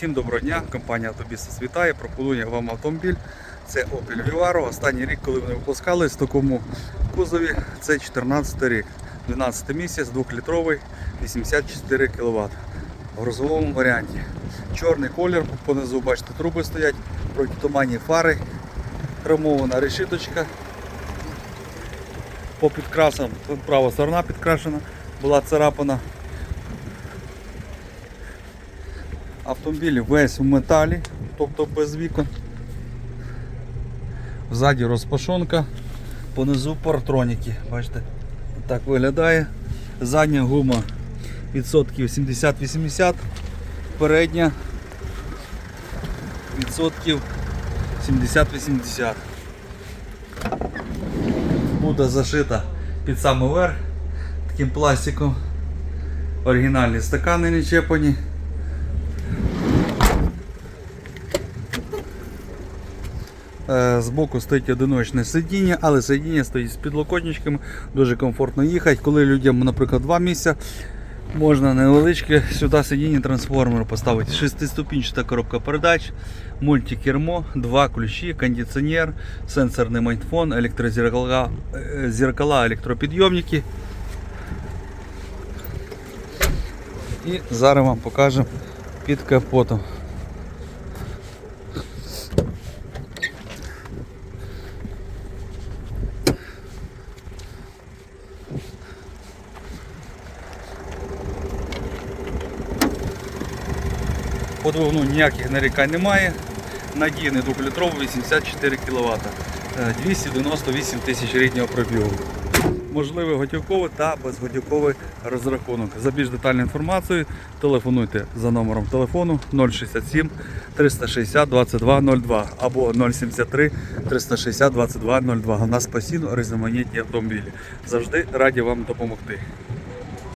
Всім доброго дня, компанія Автобізнес вітає, пропонує вам автомобіль. Це Opel Vivaro. Останній рік, коли вони випускались в такому кузові, це 14 рік. 12 місяць, 2-літровий, 84 кВт. В грузовому варіанті. Чорний колір, понизу бачите, труби стоять, протитуманні фари, хромована решіточка. По підкрасам, права сторона підкрашена, була царапана. Автомобіль весь у металі, тобто без вікон. Ззаді розпашонка, понизу партроніки. Бачите, так виглядає. Задня гума відсотків 70-80, передня відсотків 70-80. Буде зашита під самий верх таким пластиком. Оригінальні стакани не чепані. Збоку стоїть одиночне сидіння, але сидіння стоїть з підлокотничками, дуже комфортно їхати. Коли людям, наприклад, два місця, можна невеличке сюди сидіння трансформер поставити. Шестиступінчата коробка передач, мультикермо, два ключі, кондиціонер, сенсорний майнфон, електрозеркала, е, зеркала, електропідйомники. І зараз вам покажемо під капотом. По двигуну ніяких нарікань немає. Надійний 2-літровий 84 кВт. 298 тисяч ріднього пробігу. Можливий готівковий та безготівковий розрахунок. За більш детальною інформацією телефонуйте за номером телефону 067 360 2202 або 073 360 2202. У нас постійно різноманітні автомобілі. Завжди раді вам допомогти.